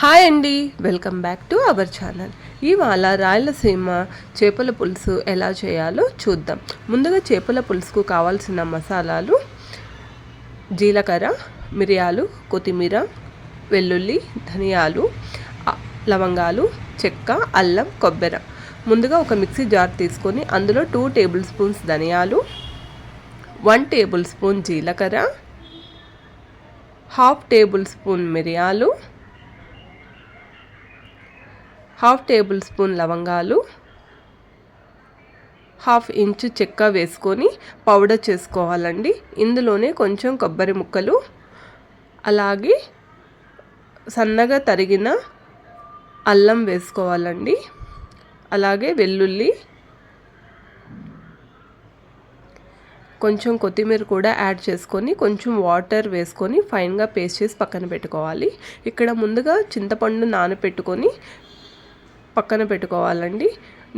Hi అండి. Welcome back to our channel. ఇవాళ రాయలసీమ చేపల పులుసు ఎలా చేయాలో చూద్దాం. ముందుగా చేపల పులుసుకు కావాల్సిన మసాలాలు జీలకర్ర మిరియాలు కొత్తిమీర వెల్లుల్లి ధనియాలు లవంగాలు చెక్క అల్లం కొబ్బరి. ముందుగా ఒక మిక్సీ జార్ తీసుకొని అందులో టూ టేబుల్ స్పూన్స్ ధనియాలు వన్ టేబుల్ స్పూన్ జీలకర్ర హాఫ్ టేబుల్ స్పూన్ మిరియాలు హాఫ్ టేబుల్ స్పూన్ లవంగాలు హాఫ్ ఇంచు చెక్క వేసుకొని పౌడర్ చేసుకోవాలండి. ఇందులోనే కొంచెం కొబ్బరి ముక్కలు అలాగే సన్నగా తరిగిన అల్లం వేసుకోవాలండి. అలాగే వెల్లుల్లి కొంచెం కొత్తిమీర కూడా యాడ్ చేసుకొని కొంచెం వాటర్ వేసుకొని ఫైన్గా పేస్ట్ చేసి పక్కన పెట్టుకోవాలి. ఇక్కడ ముందుగా చింతపండు నానపెట్టుకొని పక్కన పెట్టుకోవాలండి.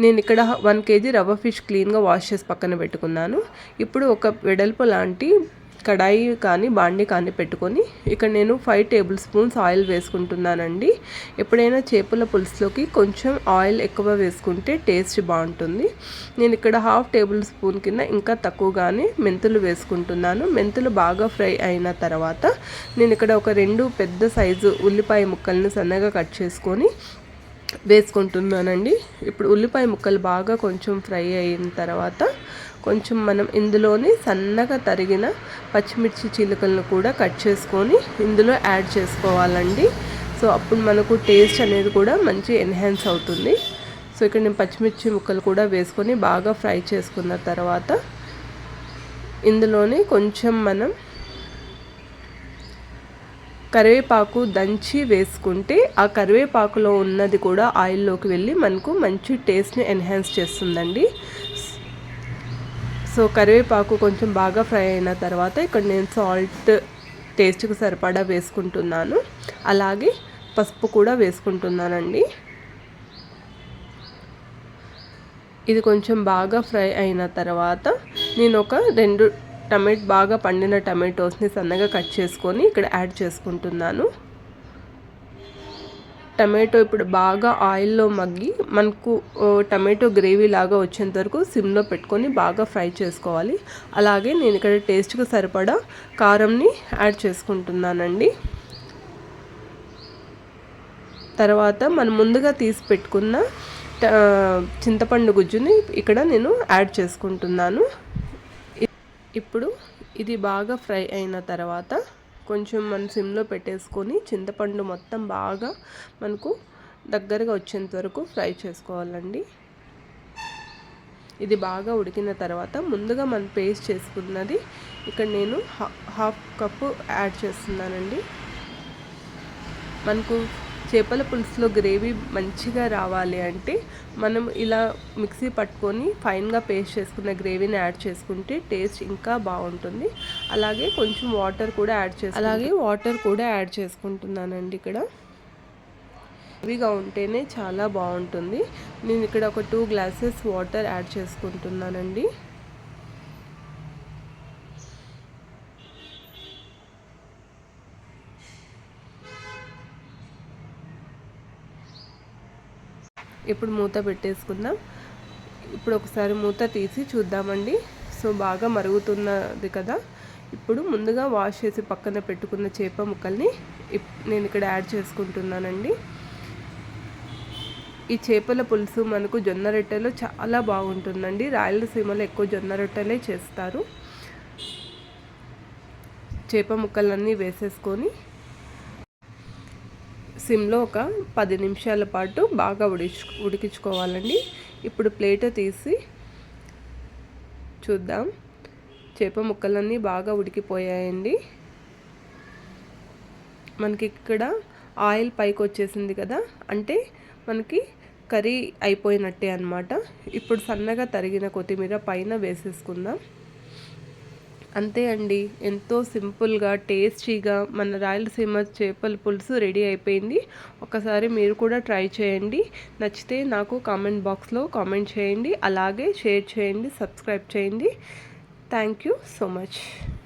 నేను ఇక్కడ వన్ కేజీ రవ్వ ఫిష్ క్లీన్గా వాష్ చేసి పక్కన పెట్టుకున్నాను. ఇప్పుడు ఒక వెడల్పు లాంటి కడాయి కానీ బాండి కానీ పెట్టుకొని ఇక్కడ నేను ఫైవ్ టేబుల్ స్పూన్స్ ఆయిల్ వేసుకుంటున్నానండి. ఎప్పుడైనా చేపల పులుసులోకి కొంచెం ఆయిల్ ఎక్కువ వేసుకుంటే టేస్ట్ బాగుంటుంది. నేను ఇక్కడ హాఫ్ టేబుల్ స్పూన్ కింద ఇంకా తక్కువగానే మెంతులు వేసుకుంటున్నాను. మెంతులు బాగా ఫ్రై అయిన తర్వాత నేను ఇక్కడ ఒక రెండు పెద్ద సైజు ఉల్లిపాయ ముక్కలను సన్నగా కట్ చేసుకొని వేసుకుంటున్నానండి. ఇప్పుడు ఉల్లిపాయ ముక్కలు బాగా కొంచెం ఫ్రై అయిన తర్వాత కొంచెం మనం ఇందులోని సన్నగా తరిగిన పచ్చిమిర్చి చిలుకలను కూడా కట్ చేసుకొని ఇందులో యాడ్ చేసుకోవాలండి. సో అప్పుడు మనకు టేస్ట్ అనేది కూడా మంచి ఎన్హాన్స్ అవుతుంది. సో ఇక్కడ నేను పచ్చిమిర్చి ముక్కలు కూడా వేసుకొని బాగా ఫ్రై చేసుకున్న తర్వాత ఇందులోనే కొంచెం మనం కరివేపాకు దంచి వేసుకుంటే ఆ కరివేపాకులో ఉన్నది కూడా ఆయిల్లోకి వెళ్ళి మనకు మంచి టేస్ట్ని ఎన్హాన్స్ చేస్తుందండి. సో కరివేపాకు కొంచెం బాగా ఫ్రై అయిన తర్వాత ఇక్కడ నేను సాల్ట్ టేస్ట్కి సరిపడా వేసుకుంటున్నాను. అలాగే పసుపు కూడా వేసుకుంటున్నానండి. ఇది కొంచెం బాగా ఫ్రై అయిన తర్వాత నేను ఒక రెండు టమాటో బాగా పండిన టమాటోస్ని సన్నగా కట్ చేసుకొని ఇక్కడ యాడ్ చేసుకుంటున్నాను. టమాటో ఇప్పుడు బాగా ఆయిల్లో మగ్గి మనకు టమాటో గ్రేవీ లాగా వచ్చేంత వరకు సిమ్లో పెట్టుకొని బాగా ఫ్రై చేసుకోవాలి. అలాగే నేను ఇక్కడ టేస్ట్కి సరిపడా కారంని యాడ్ చేసుకుంటున్నానండి. తర్వాత మనం ముందుగా తీసి పెట్టుకున్న చింతపండు గుజ్జుని ఇక్కడ నేను యాడ్ చేసుకుంటున్నాను. ఇప్పుడు ఇది బాగా ఫ్రై అయిన తర్వాత కొంచెం మన సిమ్లో పెట్టేసుకొని చింతపండు మొత్తం బాగా మనకు దగ్గరగా వచ్చేంత వరకు ఫ్రై చేసుకోవాలండి. ఇది బాగా ఉడికిన తర్వాత ముందుగా మనం పేస్ట్ చేసుకున్నది ఇక్కడ నేను హాఫ్ కప్పు యాడ్ చేస్తున్నానండి. మనకు చేపల పులుసులో గ్రేవీ మంచిగా రావాలి అంటే మనం ఇలా మిక్సీ పట్టుకొని ఫైన్గా పేస్ట్ చేసుకున్న గ్రేవీని యాడ్ చేసుకుంటే టేస్ట్ ఇంకా బాగుంటుంది. అలాగే కొంచెం వాటర్ కూడా యాడ్ చేసు అలాగే వాటర్ కూడా యాడ్ చేసుకుంటున్నానండి ఇక్కడ. హెవీగా ఉంటేనే చాలా బాగుంటుంది. నేను ఇక్కడ ఒక టూ గ్లాసెస్ వాటర్ యాడ్ చేసుకుంటున్నానండి. ఇప్పుడు మూత పెట్టేసుకుందాం. ఇప్పుడు ఒకసారి మూత తీసి చూద్దామండి. సో బాగా మరుగుతున్నది కదా. ఇప్పుడు ముందుగా వాష్ చేసి పక్కన పెట్టుకున్న చేప ముక్కల్ని నేను ఇక్కడ యాడ్ చేసుకుంటున్నానండి. ఈ చేపల పులుసు మనకు జొన్న రొట్టెలో చాలా బాగుంటుందండి. రాయలసీమలో ఎక్కువ జొన్న రొట్టెలే చేస్తారు. చేప ముక్కలన్నీ వేసేసుకొని సిమ్లో ఒక పది నిమిషాల పాటు బాగా ఉడిచు ఉడికించుకోవాలండి. ఇప్పుడు ప్లేట్ తీసి చూద్దాం. చేప ముక్కలన్నీ బాగా ఉడికిపోయాయండి. మనకి ఇక్కడ ఆయిల్ పైకి వచ్చేసింది కదా అంటే మనకి కర్రీ అయిపోయినట్టే అనమాట ఇప్పుడు సన్నగా తరిగిన కొత్తిమీర పైన వేసేసుకుందాం. అంతే అండి. ఎంతో సింపుల్గా టేస్టీగా మన రాయలసీమ చేపల పులుసు రెడీ అయిపోయింది. ఒకసారి మీరు కూడా ట్రై చేయండి. నచ్చితే నాకు కామెంట్ బాక్స్లో కామెంట్ చేయండి. అలాగే షేర్ చేయండి సబ్స్క్రైబ్ చేయండి. Thank you so much.